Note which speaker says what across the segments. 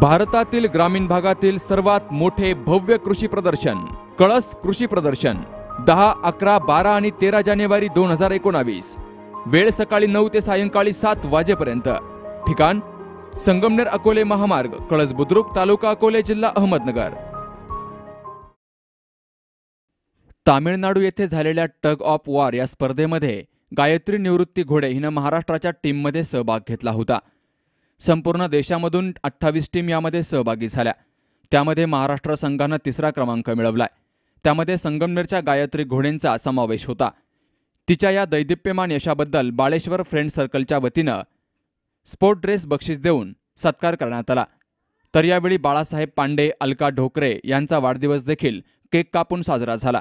Speaker 1: भारतातील ग्रामीण भागातील सर्वात मोठे भव्य कृषी प्रदर्शन कळस कृषी प्रदर्शन दहा अकरा बारा आणि तेरा जानेवारी दोन हजार एकोणावीस. वेळ सकाळी नऊ ते सायंकाळी सात वाजेपर्यंत. ठिकाण संगमनेर अकोले महामार्ग कळस बुद्रुक तालुका अकोले जिल्हा अहमदनगर. तामिळनाडू येथे झालेल्या टग ऑफ वॉर या स्पर्धेमध्ये गायत्री निवृत्ती घोडे हिनं महाराष्ट्राच्या टीममध्ये सहभाग घेतला होता. संपूर्ण देशामधून अठ्ठावीस टीम यामध्ये सहभागी झाल्या. त्यामध्ये महाराष्ट्र संघानं तिसरा क्रमांक मिळवलाय. त्यामध्ये संगमनेरच्या गायत्री घोडेंचा समावेश होता. तिच्या या दैदिप्यमान यशाबद्दल बाळेश्वर फ्रेंड सर्कलच्या वतीनं स्पोर्ट ड्रेस बक्षीस देऊन सत्कार करण्यात आला. तर यावेळी बाळासाहेब पांडे अलका ढोकरे यांचा वाढदिवस देखील केक कापून साजरा झाला.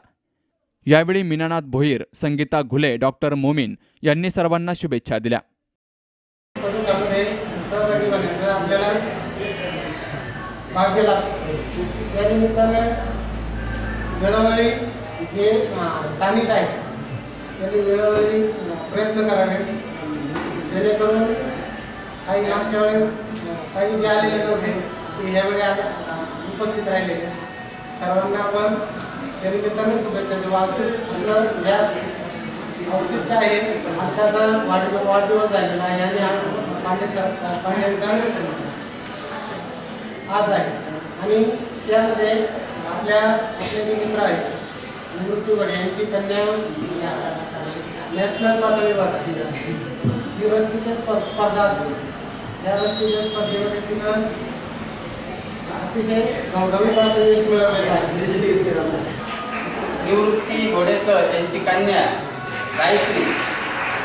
Speaker 1: यावेळी मीनानाथ भोईर संगीता घुले डॉक्टर मोमीन यांनी सर्वांना शुभेच्छा दिल्या
Speaker 2: पथकामध्ये सहभागी होण्याचं आपल्याला भाग्य लागतं त्या वेळोवेळी जे स्थानिक आहेत त्यांनी वेळोवेळी प्रयत्न करावे. जेणेकरून काही मागच्या वेळेस काही जे आलेले नव्हते ते ह्यावेळी आले- उपस्थित राहिले. सर्वांना पण त्यानिमित्ताने शुभेच्छा देऊ. औचित या औचित्य आहे. अंकाचा वाढदिवस वाढदिवस झालेला आहे आणि पांडे सर पांड्यांचा आज आहे. आणि त्यामध्ये आपल्या आपले जे मित्र आहेत. निवृत्ती यांची कन्या नॅशनल पातळीवर जी रस्सीच्या स्पर्धा असते. त्या रस्सीच्या स्पर्धेमध्ये तिनं अतिशय गवगवीत असं यश मिळवलेलं आहे.
Speaker 3: निवृत्ती घोडेसर यांची कन्या गायत्री.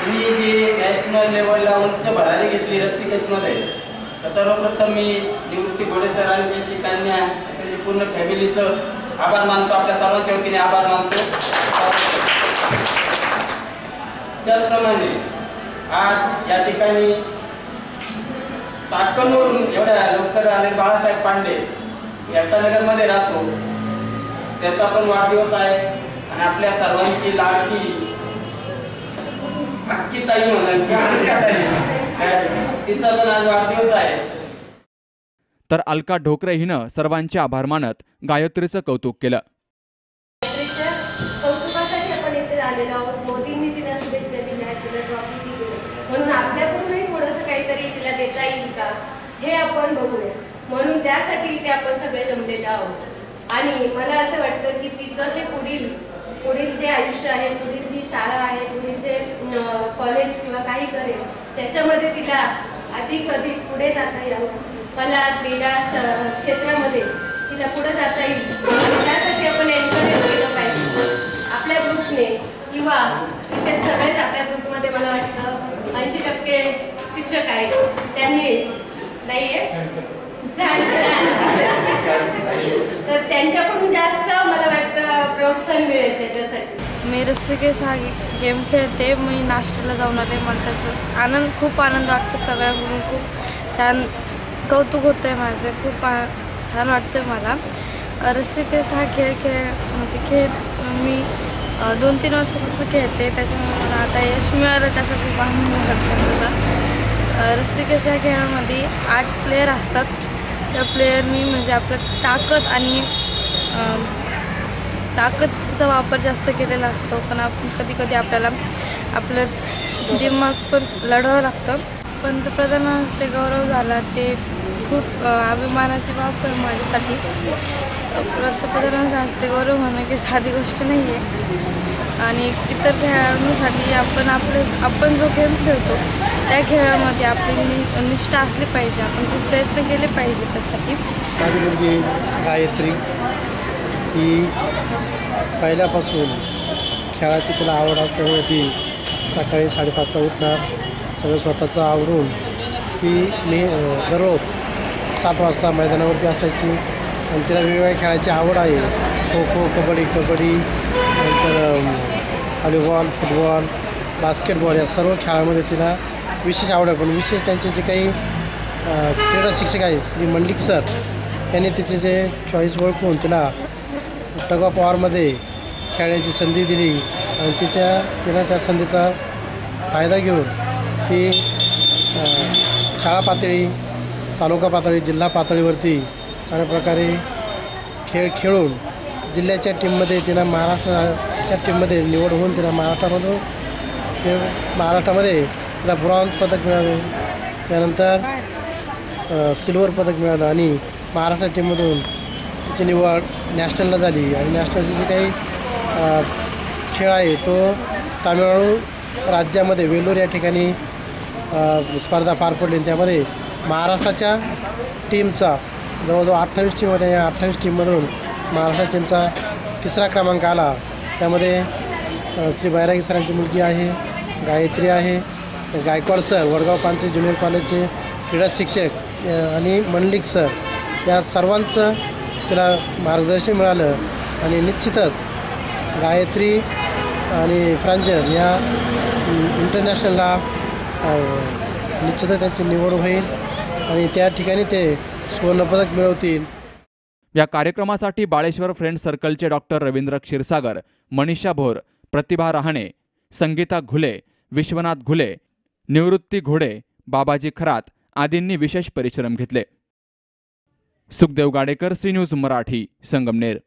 Speaker 3: तिने जी नॅशनल लेवलला उंच भरारी घेतली रस्सी केसमध्ये तर सर्वप्रथम मी निवृत्ती घोडेसर आणि त्यांची कन्या त्यांची पूर्ण फॅमिलीचं आभार मानतो. आपल्या सर्वांच्या वतीने आभार मानतो. त्याचप्रमाणे आज या ठिकाणी चाकणवरून एवढ्या लवकर आले बाळासाहेब पांडे. मध्ये राहतो. त्याचा पण वाढदिवस आहे. आणि आपल्या सर्वांची लाडकी अक्की ताई म्हणा ताई तिचा पण आज वाढदिवस आहे.
Speaker 1: तर अलका ढोकरे हिनं सर्वांचे आभार मानत गायत्रीचं कौतुक केलं.
Speaker 4: गायत्रीच्या कौतुकासाठी आपण इथे आलेलो आहोत. मोदींनी तिला शुभेच्छा दिल्या तिला ट्रॉफी दिली म्हणून आपल्याकडूनही थोडंसं काहीतरी तिला देता येईल का? हे आपण बघूया. म्हणून त्यासाठी इथे आपण सगळे जमलेलो आहोत. आणि मला असं वाटतं की तिचं हे पुढील पुढील जे आयुष्य आहे पुढील जी शाळा आहे पुढील जे कॉलेज किंवा काही करेल त्याच्यामध्ये तिला अधिक अधिक पुढे जाता यावं. कला क्रीडा श- क्षेत्रामध्ये तिला पुढे जाता येईल. आणि त्यासाठी आपण एन्करेज केलं पाहिजे. आपल्या ग्रुपने किंवा इथे सगळेच आपल्या ग्रुपमध्ये मला वाटतं ऐंशी टक्के शिक्षक आहेत. त्यांनी नाही आहे तर त्यांच्याकडून जास्त मला वाटतं प्रोत्साहन मिळेल त्याच्यासाठी.
Speaker 5: मी रस्सिकेस हा गेम खेळते मी नाश्त्याला जाऊन आले मला त्याचं आनंद खूप आनंद वाटतो सगळ्यांकडून खूप छान कौतुक होतं आहे माझं खूप आ छान वाटतं मला. रस्सिकेस हा खेळ खेळ म्हणजे खेळ मी दोन तीन वर्षापासून खेळते त्याच्यामुळे मला आता यश मिळालं त्याचा खूप आनंद वाटतो मला. रस्सिकेस खेळामध्ये आठ प्लेयर असतात. त्या प्लेयर मी म्हणजे आपलं ताकद आणि ताकदचा वापर जास्त केलेला असतो पण आपण कधी कधी आपल्याला आपलं दिमाग पण लढावं लागतं. पंतप्रधान हस्ते गौरव झाला ते खूप अभिमानाची बाब आहे माझ्यासाठी पंतप्रधानांच्या हस्ते गौरव होणं की साधी गोष्ट नाही आहे आणि इतर खेळाडूंसाठी आपण आपले आपण जो गेम खेळतो त्या खेळामध्ये आपली नि निष्ठा असली पाहिजे. आपण खूप प्रयत्न केले पाहिजे त्यासाठी.
Speaker 2: माझी मुलगी गायत्री. ही पहिल्यापासून खेळाची तिला आवड असल्यामुळे ती सकाळी साडेपाचला उठणार सगळं स्वतःचं आवरून ती मी दररोज सात वाजता मैदानावरती असायची. आणि तिला वेगवेगळ्या खेळाची आवड आहे. खो खो कबड्डी कबड्डी नंतर हॉलीबॉल व्हॉलीबॉल फुटबॉल बास्केटबॉल या सर्व खेळामध्ये तिला विशेष आवड आहे. पण विशेष त्यांचे जे काही क्रीडा शिक्षक आहेत श्री मंडिक सर यांनी तिचे जे चॉईस ओळखून तिला टग ऑफ वॉरमध्ये खेळण्याची संधी दिली आणि तिच्या तिनं त्या संधीचा फायदा घेऊन ती शाळा पातळी तालुका पातळी जिल्हा पातळीवरती चांगल्या प्रकारे खेळ खेळून जिल्ह्याच्या टीममध्ये तिनं महाराष्ट्राच्या टीममध्ये निवड होऊन तिनं महाराष्ट्रामधून ते महाराष्ट्रामध्ये तिला ब्रॉन्झ पदक मिळालं. त्यानंतर सिल्वर पदक मिळालं आणि महाराष्ट्र टीममधून त्याची निवड नॅशनलला झाली आणि नॅशनलचे जे काही खेळ आहे तो तामिळनाडू राज्यामध्ये वेलूर या ठिकाणी स्पर्धा पार पडली आणि त्यामध्ये महाराष्ट्राच्या टीमचा जवळजवळ अठ्ठावीस टीम होत्या. या अठ्ठावीस टीममधून महाराष्ट्र टीमचा तिसरा क्रमांक आला. त्यामध्ये श्री बैरागी सरांची मुलगी आहे गायत्री आहे गायकवाड सर वडगाव पांचे ज्युनियर कॉलेजचे क्रीडा शिक्षक आणि मंडलिक सर. या सर्वांचं तिला मार्गदर्शन मिळालं आणि निश्चितच गायत्री आणि प्रांजल या इंटरनॅशनलला निश्चितच त्यांची निवड होईल आणि त्या ठिकाणी ते सुवर्णपदक मिळवतील.
Speaker 1: या कार्यक्रमासाठी बाळेश्वर फ्रेंड सर्कलचे डॉक्टर रवींद्र क्षीरसागर मनीषा भोर प्रतिभा रहाणे संगीता घुले विश्वनाथ घुले निवृत्ती घोडे बाबाजी खरात आदींनी विशेष परिश्रम घेतले. Sukhdev Gadekar C news Marathi Sangamner.